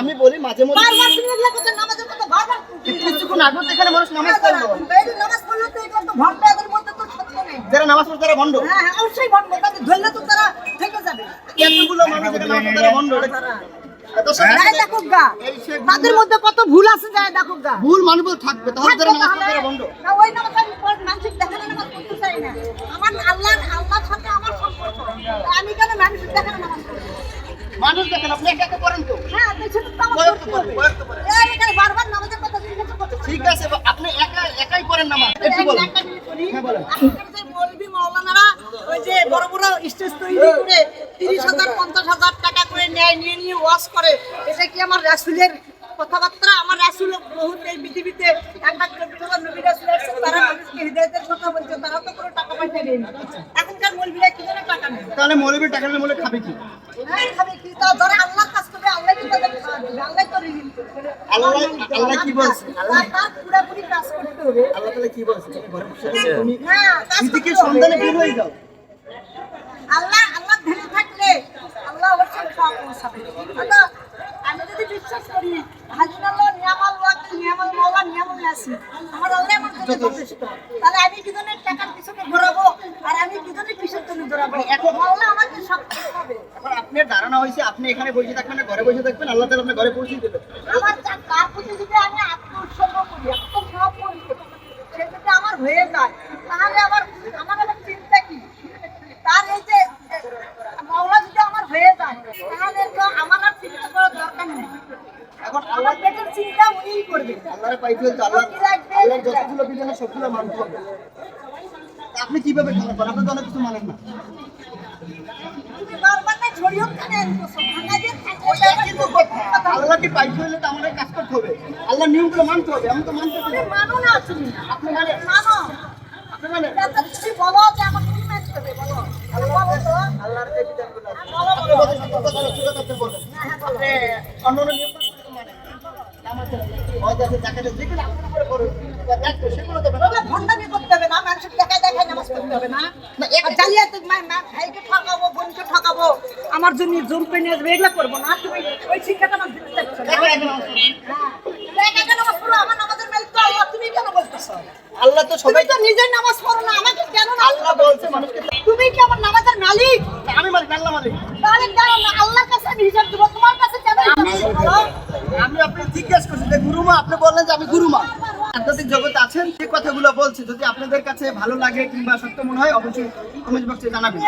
আমি বলি মাঝে মধ্যে কিছুক্ষণ তো এখানে মানুষ নামাজ পড়ল। যারা পড়ে তারা ভণ্ড। অবশ্যই ভণ্ড তাদের ধরলে তো তারা থেকে যাবে। এতগুলো মানুষ এখানে তারা ভণ্ড। এটা- এত সব- যাই দেখুক গা তাদের মধ্যে কত ভুল আছে যাই দেখুক গা। ভুল মানুষ থাকবে তাহলে যারা নামাজ পড়ে ভণ্ড। ওই নামাজ আমি পড়- মানসিক দেখানো নামাজ পড়তে চাই না। আমার আল্লাহ আল্লাহর সাথে আমার সম্পর্ক আমি কেন মানসিক দেখানো নামাজ পড়ব? মানুষ দেখেন আপনি একা করেন তো। হ্যাঁ বারবার নামাজের কথা ঠিক আছে আপনি একা একাই করেন নামাজ। একটু বলেন। হ্যাঁ, বলেন। মৌলবি মাওলানারা ওই যে বড় বড় স্টেজ তৈরি করে তিরিশ হাজার পঞ্চাশ হাজার টাকা করে নেয় নিয়ে নিয়ে ওয়াশ করে এটা কি আমার রাসুলের কথাবার্তা? আমার রাসুল বহুত এই পৃথিবীতে এক লাখ নবী রাসুল তারা মানুষকে হৃদয়তের কথা বলছে তারা তো কোনো টাকা পয়সা নেই এখনকার মৌলবিরা কি জন্য টাকা নেই তাহলে মৌলবী টাকা নিলে মৌলবী খাবে কি? হ্যাঁ, আল্লাহ কি? আল্লাহ বলছে? কি বলছে? তুমি নিজেকে বের হয়ে যাও। থাকলে আল্লাহ অবশ্যই সব পৌঁছাবে। আমি যদি বিশ্বাস করি হাজির আল্লাহ নাসি আমার আল্লাহ আমার জন্য যথেষ্ট। তাহলে আমি কি জন্য টাকার পিছনে ঘোরাবো আর আমি কি জন্য কিসের জন্য ঘোরাবো এখন মাওলা আমাকে সব হবে এখন আপনার ধারণা হয়েছে আপনি এখানে বসে থাকবেন না ঘরে বসে থাকবেন আল্লাহ তাআলা আপনার ঘরে পৌঁছে দেবে। আমার যা- তার প্রতি যদি আমি আত্ম উৎসর্গ করি আত্মসমর্পণ করি। সে যদি আমার হয়ে যায় তাহলে আমার আমার আবার চিন্তা কি? তার এই যে মাওলা যদি আমার হয়ে যায় তাহলে তো আমার আর চিন্তা করার দরকার নেই। এখন আল্লাহ পেটের চিন্তা উনিই করবে। আল্লাহর পাইতে হলে তো আল্লাহ যতগুলো বিধান সবগুলো মানতে হবে আপনি কীভাবে খারাপ করেন? আপনি তো অনেক কিছু মানেন না। আল্লাহকে পাইতে হলে তো আমাদের কাজ করতে হবে? আল্লাহর নিয়মগুলো মানতে হবে। আমি তো মানতে তুমি মানো না তুমি। আপনি মানে মানো। আপনি মানে তুমি বলো যে আমাকে কি মানতে হবে বলো। বলো আল্লাহর যে বিধানগুলো আপনি বলো সুরত আপনি বলেন হ্যাঁ বলো। অন্য নিয়ম হয়তো আছে যেগুলো আপনার উপরে করুন দেখো সেগুলো দেবেন ওগুলো ভণ্ডামি করতে হবে না মানুষের দেখায় দেখায় নামাজ পড়তে হবে না না, এক- আর জালিয়াতি মা- মা- ভাইকে ঠকাবো বোনকে ঠকাবো আমার জন্য জোর পেয়ে নিয়ে আসবে এগুলো করব না তুমি ওই শিক্ষাটা আমার দিতে চাচ্ছ না। একা একা নামাজ পড়ুন। হ্যাঁ। আল্লাহ, তো সবাই তো নিজের নামাজ পড়ো না, আমাকে কেন আল্লাহ বলছে মানুষকে তুমি কি আমার নামাজের মালিক? আমি মালিক আল্লাহ মালিক তাহলে আল্লাহর কাছে আমি হিসাব দেবো, তোমার কাছে কেন? আমি আপনি জিজ্ঞেস করছি গুরুমা, আপনি বললেন যে আমি গুরুমা। আধ্যাত্মিক জগতে আছেন, যে কথাগুলো বলছে, যদি আপনাদের কাছে ভালো লাগে কিংবা সত্য মনে হয়, অবশ্যই কমেন্ট বক্সে জানাবেন।